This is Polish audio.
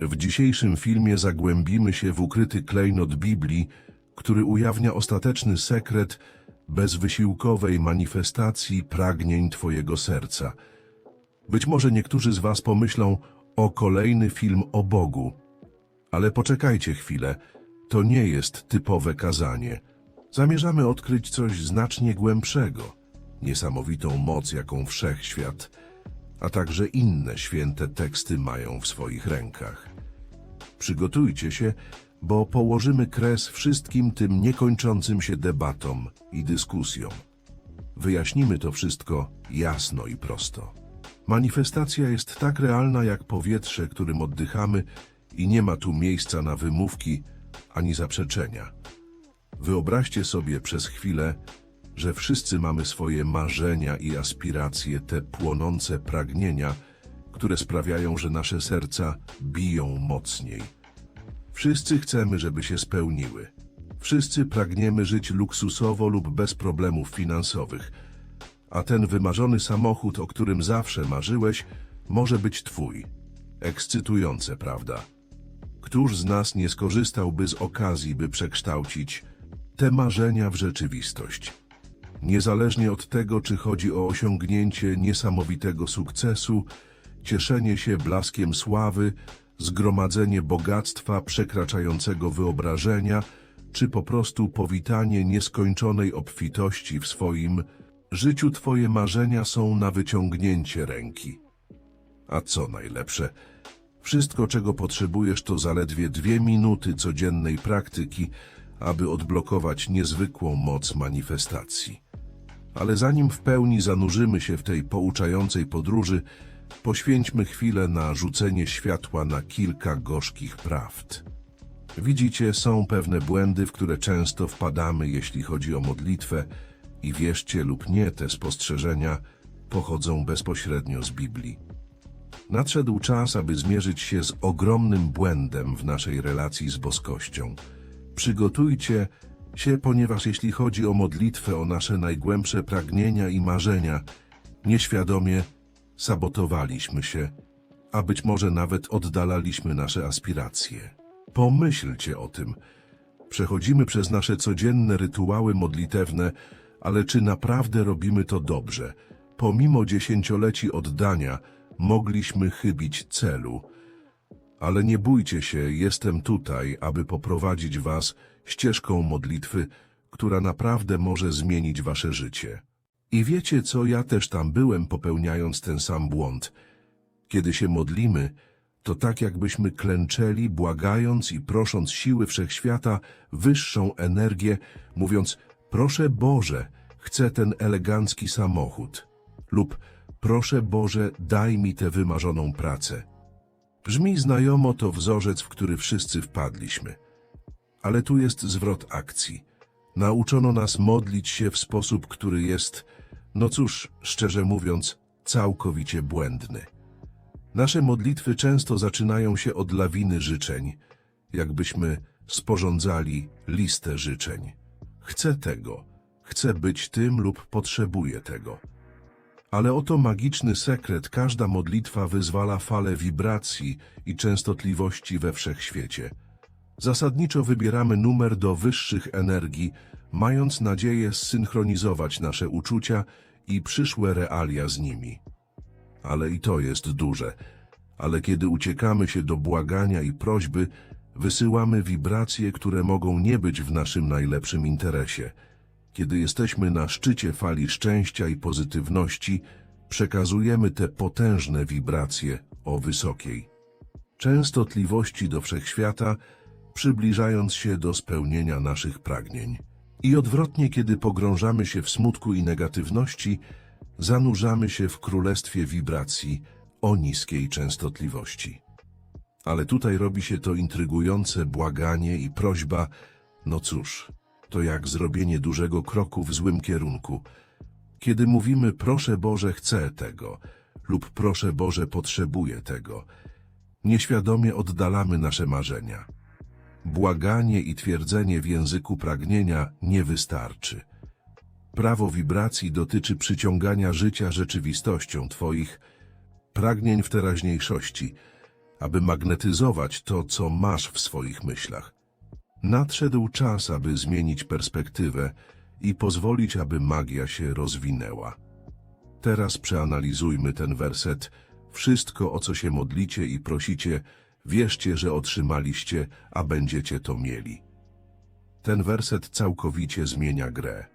W dzisiejszym filmie zagłębimy się w ukryty klejnot Biblii, który ujawnia ostateczny sekret bezwysiłkowej manifestacji pragnień Twojego serca. Być może niektórzy z Was pomyślą o kolejny film o Bogu, ale poczekajcie chwilę, to nie jest typowe kazanie. Zamierzamy odkryć coś znacznie głębszego, niesamowitą moc, jaką wszechświat, a także inne święte teksty mają w swoich rękach. Przygotujcie się, bo położymy kres wszystkim tym niekończącym się debatom i dyskusjom. Wyjaśnimy to wszystko jasno i prosto. Manifestacja jest tak realna jak powietrze, którym oddychamy i nie ma tu miejsca na wymówki ani zaprzeczenia. Wyobraźcie sobie przez chwilę, że wszyscy mamy swoje marzenia i aspiracje, te płonące pragnienia, które sprawiają, że nasze serca biją mocniej. Wszyscy chcemy, żeby się spełniły. Wszyscy pragniemy żyć luksusowo lub bez problemów finansowych. A ten wymarzony samochód, o którym zawsze marzyłeś, może być twój. Ekscytujące, prawda? Któż z nas nie skorzystałby z okazji, by przekształcić te marzenia w rzeczywistość? Niezależnie od tego, czy chodzi o osiągnięcie niesamowitego sukcesu, cieszenie się blaskiem sławy, zgromadzenie bogactwa przekraczającego wyobrażenia, czy po prostu powitanie nieskończonej obfitości w swoim życiu, Twoje marzenia są na wyciągnięcie ręki. A co najlepsze, wszystko, czego potrzebujesz, to zaledwie dwie minuty codziennej praktyki, aby odblokować niezwykłą moc manifestacji. Ale zanim w pełni zanurzymy się w tej pouczającej podróży, poświęćmy chwilę na rzucenie światła na kilka gorzkich prawd. Widzicie, są pewne błędy, w które często wpadamy, jeśli chodzi o modlitwę, i wierzcie lub nie, te spostrzeżenia pochodzą bezpośrednio z Biblii. Nadszedł czas, aby zmierzyć się z ogromnym błędem w naszej relacji z boskością. Przygotujcie się, ponieważ jeśli chodzi o modlitwę, o nasze najgłębsze pragnienia i marzenia, nieświadomie sabotowaliśmy się, a być może nawet oddalaliśmy nasze aspiracje. Pomyślcie o tym. Przechodzimy przez nasze codzienne rytuały modlitewne, ale czy naprawdę robimy to dobrze? Pomimo dziesięcioleci oddania, mogliśmy chybić celu. Ale nie bójcie się, jestem tutaj, aby poprowadzić was ścieżką modlitwy, która naprawdę może zmienić wasze życie. I wiecie co, ja też tam byłem popełniając ten sam błąd. Kiedy się modlimy, to tak jakbyśmy klęczeli, błagając i prosząc siły wszechświata wyższą energię, mówiąc, proszę Boże, chcę ten elegancki samochód. Lub proszę Boże, daj mi tę wymarzoną pracę. Brzmi znajomo to wzorzec, w który wszyscy wpadliśmy. Ale tu jest zwrot akcji. Nauczono nas modlić się w sposób, który jest, no cóż, szczerze mówiąc, całkowicie błędny. Nasze modlitwy często zaczynają się od lawiny życzeń, jakbyśmy sporządzali listę życzeń. Chcę tego, chcę być tym lub potrzebuję tego. Ale oto magiczny sekret, każda modlitwa wyzwala falę wibracji i częstotliwości we wszechświecie. Zasadniczo wybieramy numer do wyższych energii, mając nadzieję zsynchronizować nasze uczucia i przyszłe realia z nimi. Ale i to jest duże. Ale kiedy uciekamy się do błagania i prośby, wysyłamy wibracje, które mogą nie być w naszym najlepszym interesie. Kiedy jesteśmy na szczycie fali szczęścia i pozytywności, przekazujemy te potężne wibracje o wysokiej częstotliwości do wszechświata, przybliżając się do spełnienia naszych pragnień. I odwrotnie, kiedy pogrążamy się w smutku i negatywności, zanurzamy się w królestwie wibracji o niskiej częstotliwości. Ale tutaj robi się to intrygujące błaganie i prośba, no cóż, to jak zrobienie dużego kroku w złym kierunku. Kiedy mówimy proszę Boże chcę tego lub proszę Boże potrzebuję tego, nieświadomie oddalamy nasze marzenia. Błaganie i twierdzenie w języku pragnienia nie wystarczy. Prawo wibracji dotyczy przyciągania życia rzeczywistością Twoich pragnień w teraźniejszości. aby magnetyzować to, co masz w swoich myślach. Nadszedł czas, aby zmienić perspektywę i pozwolić, aby magia się rozwinęła. Teraz przeanalizujmy ten werset. Wszystko, o co się modlicie i prosicie, wierzcie, że otrzymaliście, a będziecie to mieli. Ten werset całkowicie zmienia grę.